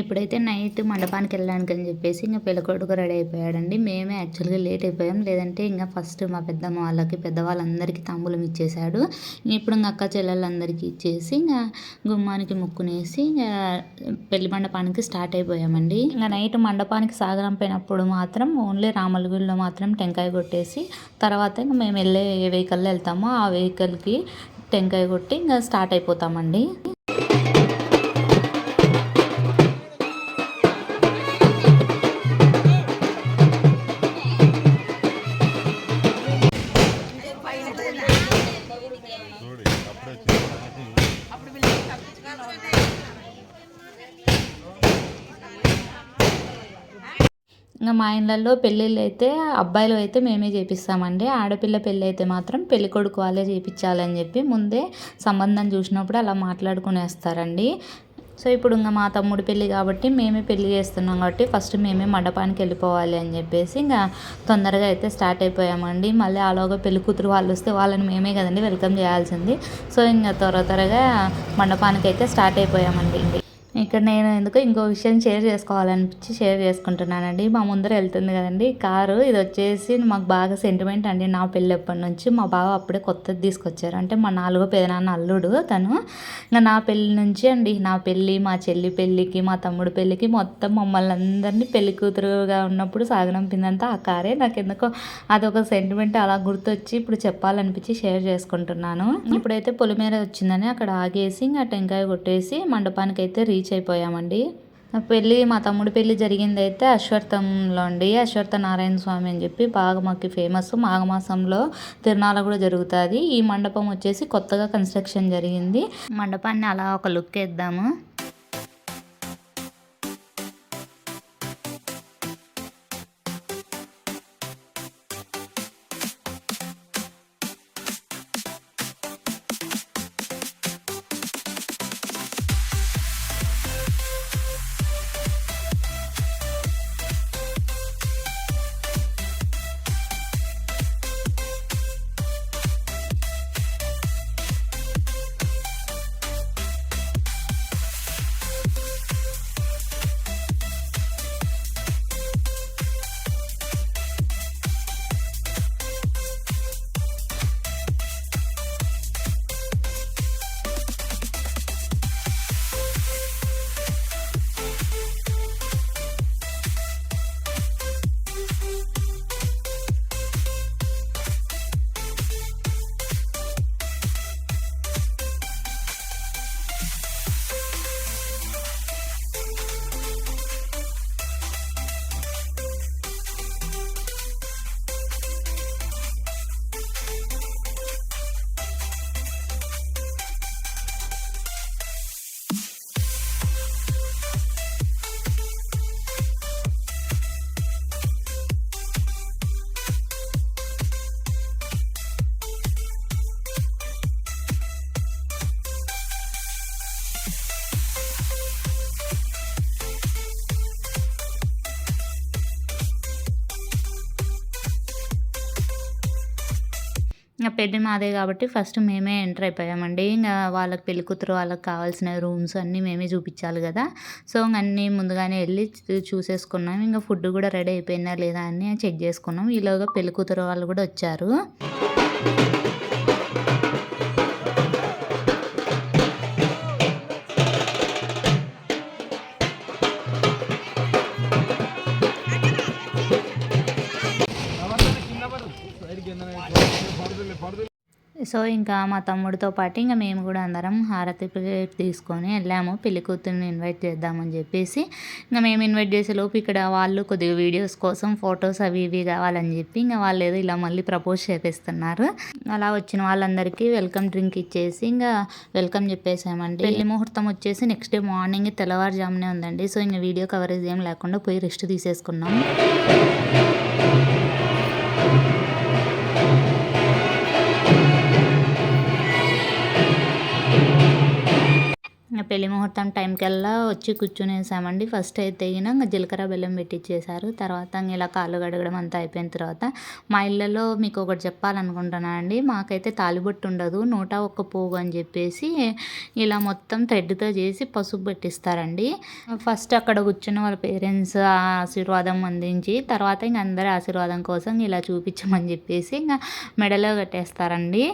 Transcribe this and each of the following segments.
ఇప్పుడైతే నైట్ మండపానికి వెళ్ళడానికి అని చెప్పేసి ఇంకా పెళ్ళికొడుకు రెడీ అయిపోయాడండి. మేమే యాక్చువల్గా లేట్ అయిపోయాం. లేదంటే ఇంకా ఫస్ట్ మా పెద్దమ్మ వాళ్ళకి పెద్దవాళ్ళందరికీ తాంబూలం ఇచ్చేసాడు ఇప్పుడు ఇంకా అక్క చెల్లెళ్ళందరికీ ఇచ్చేసి ఇంకా గుమ్మానికి ముక్కునేసి ఇంకా పెళ్ళి మండపానికి స్టార్ట్ అయిపోయామండి. ఇంకా నైట్ మండపానికి సాగరం పోయినప్పుడు మాత్రం ఓన్లీ రామలగుడిలో మాత్రం టెంకాయ కొట్టేసి తర్వాత ఇంకా మేము వెళ్ళే ఏ వెహికల్లో వెళ్తామో. ఆ వెహికల్కి టెంకాయ కొట్టి ఇంకా స్టార్ట్ అయిపోతామండి. మా ఇళ్ళల్లో పెళ్ళిళ్ళు అయితే అబ్బాయిలు అయితే మేమే చేపిస్తామండి. ఆడపిల్ల పెళ్ళి అయితే మాత్రం పెళ్ళి కొడుకు వాళ్ళే చేపించాలని చెప్పి ముందే సంబంధం చూసినప్పుడు అలా మాట్లాడుకునేస్తారండి. సో ఇప్పుడు ఇంకా మా తమ్ముడు పెళ్ళి కాబట్టి మేమే పెళ్ళి చేస్తున్నాం కాబట్టి ఫస్ట్ మేమే మండపానికి వెళ్ళిపోవాలి అని చెప్పేసి ఇంకా తొందరగా అయితే స్టార్ట్ అయిపోయామండి. మళ్ళీ అలాగా పెళ్ళి కూతురు వాళ్ళు వస్తే వాళ్ళని మేమే కదండి వెల్కమ్ చేయాల్సింది. సో ఇంకా త్వర త్వరగా మండపానికి అయితే స్టార్ట్ అయిపోయామండి. ఇక్కడ నేను ఎందుకో ఇంకో విషయం షేర్ చేసుకోవాలనిపించి షేర్ చేసుకుంటున్నానండి. మా ముందర వెళ్తుంది కదండి. కారు ఇది వచ్చేసి మాకు బాగా సెంటిమెంట్ అండి. నా పెళ్ళి ఎప్పటి నుంచి మా బావ అప్పుడే కొత్తది తీసుకొచ్చారు. అంటే మా నాలుగో పెదనాన్న అల్లుడు తను. ఇంకా నా పెళ్ళి నుంచి అండి నా పెళ్ళి మా చెల్లి పెళ్ళికి మా తమ్ముడు పెళ్ళికి మొత్తం మమ్మల్ని అందరినీ పెళ్ళి కూతురుగా ఉన్నప్పుడు సాగనంపిందంతా ఆ కారే. నాకు ఎందుకో అదొక సెంటిమెంట్ అలా గుర్తొచ్చి ఇప్పుడు చెప్పాలనిపించి షేర్ చేసుకుంటున్నాను. ఇప్పుడైతే పొలిమేర వచ్చిందని అక్కడ ఆగేసి ఇంకా టెంకాయ కొట్టేసి మండపానికి అయితే రీచ్ అయిపోయామండి. పెళ్ళి మా తమ్ముడు పెళ్ళి జరిగింది అయితే అశ్వర్థంలో అండి. అశ్వర్థ నారాయణ స్వామి అని చెప్పి బాగా మాకు ఫేమస్. మాఘమాసంలో తిరునాళ్ళ కూడా జరుగుతుంది. ఈ మండపం వచ్చేసి కొత్తగా కన్స్ట్రక్షన్ జరిగింది. మండపాన్ని అలా ఒక లుక్ వేద్దాము. ఇంకా పెళ్ళి మాదే కాబట్టి ఫస్ట్ మేమే ఎంటర్ అయిపోయామండి. ఇంకా వాళ్ళకి పెళ్ళి కూతురు వాళ్ళకి కావాల్సిన రూమ్స్ అన్నీ మేమే చూపించాలి కదా. సో అన్నీ ముందుగానే వెళ్ళి చూసేసుకున్నాం. ఇంకా ఫుడ్ కూడా రెడీ అయిపోయిందా లేదా అని చెక్ చేసుకున్నాం. ఈలోగా పెళ్ళి కూతురు వాళ్ళు కూడా వచ్చారు. సో ఇంకా మా తమ్ముడితో పాటు ఇంకా మేము కూడా అందరం హారతి తీసుకొని వెళ్ళాము. పెళ్ళి కూతుర్ని ఇన్వైట్ చేద్దామని చెప్పేసి ఇంకా మేము ఇన్వైట్ చేసే లోపు ఇక్కడ వాళ్ళు కొద్దిగా వీడియోస్ కోసం ఫొటోస్ అవి ఇవి కావాలని చెప్పి ఇంకా వాళ్ళు ఏదో ఇలా మళ్ళీ ప్రపోజ్ చేపిస్తున్నారు. అలా వచ్చిన వాళ్ళందరికీ వెల్కమ్ డ్రింక్ ఇచ్చేసి ఇంకా వెల్కమ్ చెప్పేసామండి. పెళ్ళి ముహూర్తం వచ్చేసి నెక్స్ట్ డే మార్నింగ్ తెల్లవారుజామునే ఉందండి. సో ఇంకా వీడియో కవరేజ్ ఏం లేకుండా పోయి రెస్ట్ తీసేసుకున్నాం. పెళ్ళి ముహూర్తం టైంకల్లా వచ్చి కూర్చునేసామండి. ఫస్ట్ అయితే అయినా ఇంకా జీలకర్ర బెల్లం పెట్టించేశారు తర్వాత ఇంక ఇలా కాళ్ళు కడగడం అంతా అయిపోయిన తర్వాత మా ఇళ్ళలో మీకు ఒకటి చెప్పాలనుకుంటున్నాను అండి. మాకైతే తాలిబొట్టు ఉండదు నూట ఒక్క పోగు అని చెప్పేసి ఇలా మొత్తం థ్రెడ్తో చేసి పసుపు పెట్టిస్తారండి. ఫస్ట్ అక్కడ కూర్చున్న వాళ్ళ పేరెంట్స్ ఆశీర్వాదం అందించి తర్వాత ఇంక అందరి ఆశీర్వాదం కోసం ఇలా చూపించమని చెప్పేసి ఇంకా మెడలో కట్టేస్తారండి.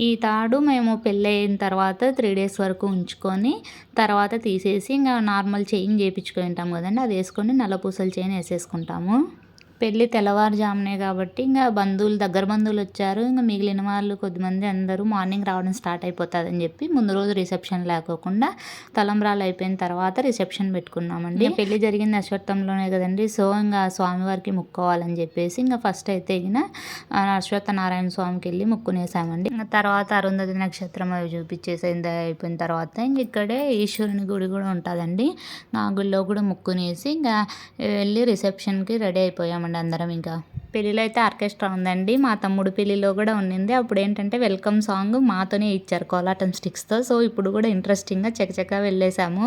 ఈ తాడు మేము పెళ్ళయిన తర్వాత త్రీ డేస్ వరకు ఉంచుకొని తర్వాత తీసేసి ఇంకా నార్మల్ చైన్ చేయించుకొని ఉంటాం కదండి అది వేసుకొని నల్ల పూసల చైన్ వేసేసుకుంటాము. పెళ్ళి తెల్లవారుజామునే కాబట్టి ఇంకా బంధువులు దగ్గర బంధువులు వచ్చారు. ఇంకా మిగిలిన వాళ్ళు కొద్దిమంది అందరూ మార్నింగ్ రావడం స్టార్ట్ అయిపోతుంది అని చెప్పి ముందు రోజు రిసెప్షన్ లేకోకుండా తలంబ్రాలు అయిపోయిన తర్వాత రిసెప్షన్ పెట్టుకున్నామండి. పెళ్ళి జరిగింది అశ్వత్థంలోనే కదండి. సో ఇంకా స్వామివారికి ముక్కోవాలని చెప్పేసి ఇంకా ఫస్ట్ అయితే ఇక అశ్వత్థ నారాయణ స్వామికి వెళ్ళి ముక్కునేసామండి. ఇంకా తర్వాత అరుంధతి నక్షత్రం అవి చూపించేసింది అయిపోయిన తర్వాత ఇంక ఇక్కడే ఈశ్వరుని గుడి కూడా ఉంటుందండి. ఆ గుడిలో కూడా ముక్కునేసి ఇంకా వెళ్ళి రిసెప్షన్కి రెడీ అయిపోయామండి. అందరం ఇంకా. పెళ్ళిలో అయితే ఆర్కెస్ట్రా ఉందండి. మా తమ్ముడు పెళ్ళిలో కూడా ఉండింది అప్పుడు ఏంటంటే వెల్కమ్ సాంగ్ మాతోనే ఇచ్చారు కోలాటం స్టిక్స్తో. సో ఇప్పుడు కూడా ఇంట్రెస్టింగ్గా చకచకా వెళ్ళేసాము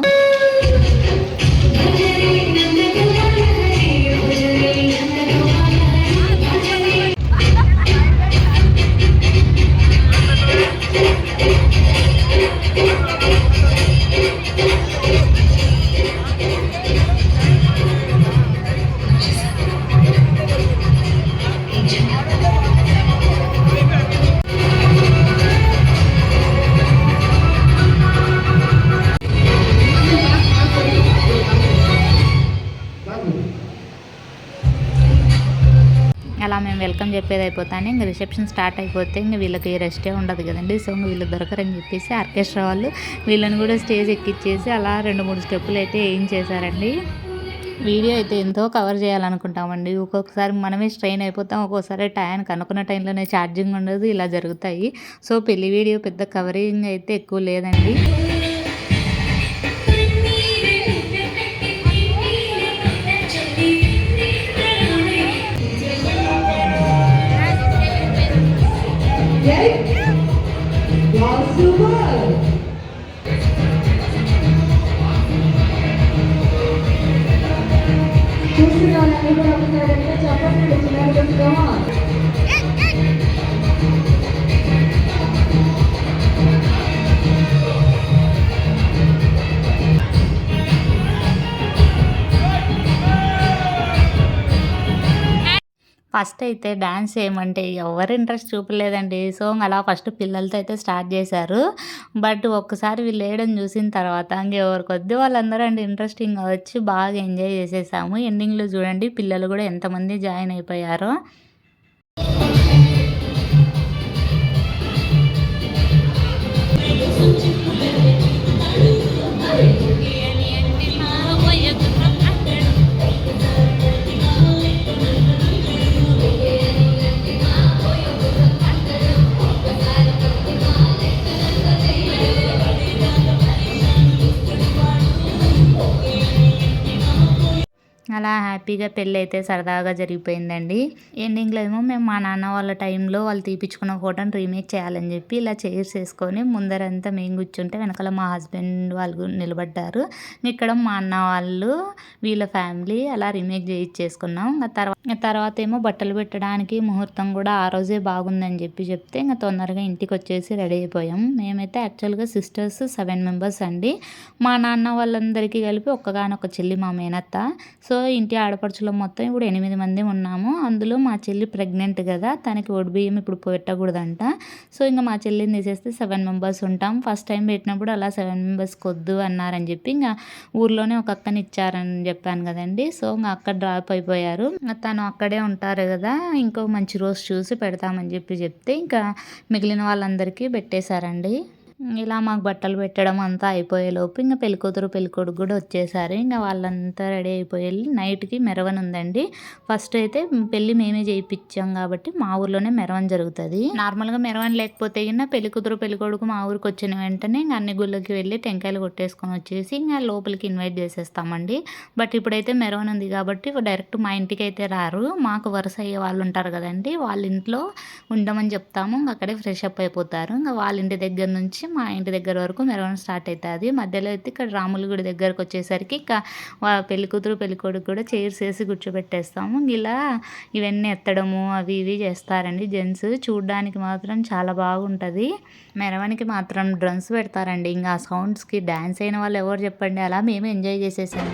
చెప్పేది అయిపోతాను ఇంక రిసెప్షన్ స్టార్ట్ అయిపోతే ఇంక వీళ్ళకి రెస్టే ఉండదు కదండి. సో ఇంక వీళ్ళు దొరకరని చెప్పేసి ఆర్కెస్ట్రా వాళ్ళు వీళ్ళని కూడా స్టేజ్ ఎక్కిచ్చేసి అలా రెండు మూడు స్టెప్పులు అయితే ఏం చేశారండి. వీడియో అయితే ఎంతో కవర్ చేయాలనుకుంటామండి. ఒక్కొక్కసారి మనమే స్ట్రెయిన్ అయిపోతాం ఒక్కొక్కసారి టైంకి అనుకున్న టైంలోనే ఛార్జింగ్ ఉండదు ఇలా జరుగుతాయి. సో పెళ్ళి వీడియో పెద్ద కవరింగ్ అయితే ఎక్కువ లేదండి. ఫస్ట్ అయితే డ్యాన్స్ చేయమంటే ఎవరు ఇంట్రెస్ట్ చూపలేదండి. సో అలా ఫస్ట్ పిల్లలతో అయితే స్టార్ట్ చేశారు. బట్ ఒక్కసారి వీళ్ళు వేయడం చూసిన తర్వాత ఇంకెవరి కొద్ది వాళ్ళందరూ అండి ఇంట్రెస్టింగ్ వచ్చి బాగా ఎంజాయ్ చేసేసాము. ఎండింగ్లో చూడండి పిల్లలు కూడా ఎంతమంది జాయిన్ అయిపోయారో. అలా హ్యాపీగా పెళ్ళి అయితే సరదాగా జరిగిపోయిందండి. ఎండింగ్లో ఏమో మేము మా నాన్న వాళ్ళ టైంలో వాళ్ళు తీపిచ్చుకున్న ఫోటోని రీమేక్ చేయాలని చెప్పి ఇలా చైర్స్ వేసుకొని ముందరంతా మేము కూర్చుంటే వెనకాల మా హస్బెండ్ వాళ్ళు నిలబడ్డారు. ఇక్కడ మా అన్న వాళ్ళు వీళ్ళ ఫ్యామిలీ అలా రీమేక్ చేయించేసుకున్నాం ఇంకా తర్వాత తర్వాత ఏమో బట్టలు పెట్టడానికి ముహూర్తం కూడా ఆ రోజే బాగుందని చెప్పి చెప్తే ఇంకా తొందరగా ఇంటికి వచ్చేసి రెడీ అయిపోయాం. మేమైతే యాక్చువల్గా సిస్టర్స్ సెవెన్ మెంబర్స్ అండి. మా నాన్న వాళ్ళందరికీ కలిపి ఒక్కగానొక్క చెల్లి మా మేనత్త. సో ఇంటి ఆడపడుచులో మొత్తం ఇప్పుడు ఎనిమిది మంది ఉన్నాము. అందులో మా చెల్లి ప్రెగ్నెంట్ కదా. తనకి ఒడి బియ్యం ఇప్పుడు పెట్టకూడదంట. సో ఇంకా మా చెల్లిని తీసేస్తే సెవెన్ మెంబర్స్ ఉంటాం. ఫస్ట్ టైం పెట్టినప్పుడు అలా సెవెన్ మెంబర్స్కి వద్దు అన్నారని చెప్పి ఇంకా ఊర్లోనే ఒక అక్కని ఇచ్చారని చెప్పాను కదండి. సో ఇంకా అక్కడ డ్రాప్ అయిపోయారు. తను అక్కడే ఉంటారు కదా. ఇంకో మంచి రోజు చూసి పెడతామని చెప్పి చెప్తే ఇంకా మిగిలిన వాళ్ళందరికీ పెట్టేశారండి. ఇలా మాకు బట్టలు పెట్టడం అంతా అయిపోయేలోపు ఇంకా పెళ్ళికూతురు పెళ్ళికొడుకు కూడా వచ్చేసారు. ఇంకా వాళ్ళంతా రెడీ అయిపోయి నైట్కి మెరవన్ ఉందండి ఫస్ట్ అయితే పెళ్ళి మేమే చేయించాం కాబట్టి మా ఊర్లోనే మెరవన్ జరుగుతుంది. నార్మల్గా మెరవన్ లేకపోతే ఇంకా పెళ్ళికూతురు పెళ్ళికొడుకు మా ఊరికి వచ్చిన వెంటనే ఇంకా అన్ని గుళ్ళకి వెళ్ళి టెంకాయలు కొట్టేసుకొని వచ్చేసి ఇంకా లోపలికి ఇన్వైట్ చేసేస్తామండి. బట్ ఇప్పుడైతే మెరవన్ ఉంది కాబట్టి డైరెక్ట్ మా ఇంటికి అయితే రారు. మాకు వరుస అయ్యే వాళ్ళు ఉంటారు కదండి వాళ్ళ ఇంట్లో ఉండమని చెప్తాము. ఇంకా అక్కడే ఫ్రెష్ అప్ అయిపోతారు. ఇంకా వాళ్ళ ఇంటి దగ్గర నుంచి మా ఇంటి దగ్గర వరకు మెరవడం స్టార్ట్ అవుతుంది మధ్యలో అయితే ఇక్కడ రాముల గుడి దగ్గరకు వచ్చేసరికి ఇక పెళ్ళి కూతురు పెళ్ళి కొడుకు కూడా చైర్స్ వేసి కూర్చోబెట్టేస్తాము. ఇలా ఇవన్నీ ఎత్తడము అవి ఇవి చేస్తారండి జెంట్స్. చూడడానికి మాత్రం చాలా బాగుంటుంది. మెరవనికి మాత్రం డ్రమ్స్ పెడతారండి. ఇంకా ఆ సౌండ్స్కి డ్యాన్స్ అయిన వాళ్ళు ఎవరు చెప్పండి? అలా మేము ఎంజాయ్ చేసేసాము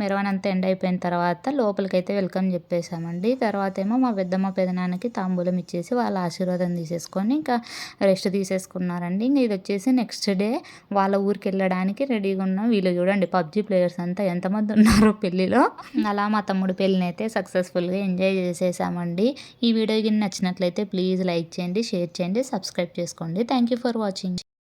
మెరవనంతా ఎండ్ అయిపోయిన తర్వాత లోపలికైతే వెల్కమ్ చెప్పేసామండి తర్వాత ఏమో మా పెద్దమ్మ పెదనాన్నకి తాంబూలం ఇచ్చేసి వాళ్ళ ఆశీర్వాదం తీసేసుకొని ఇంకా రెస్ట్ తీసేసుకున్నారండి. ఇంకా ఇది వచ్చేసి నెక్స్ట్ డే వాళ్ళ ఊరికి వెళ్ళడానికి రెడీగా ఉన్నాం వీళ్ళు చూడండి పబ్జి ప్లేయర్స్ అంతా ఎంతమంది ఉన్నారో పెళ్ళిలో. అలా మా తమ్ముడు పెళ్ళిని అయితే సక్సెస్ఫుల్గా ఎంజాయ్ చేసేసామండి. ఈ వీడియో గిన్నె నచ్చినట్లయితే ప్లీజ్ లైక్ చేయండి షేర్ చేయండి సబ్స్క్రైబ్ చేసుకోండి. Thank you for watching.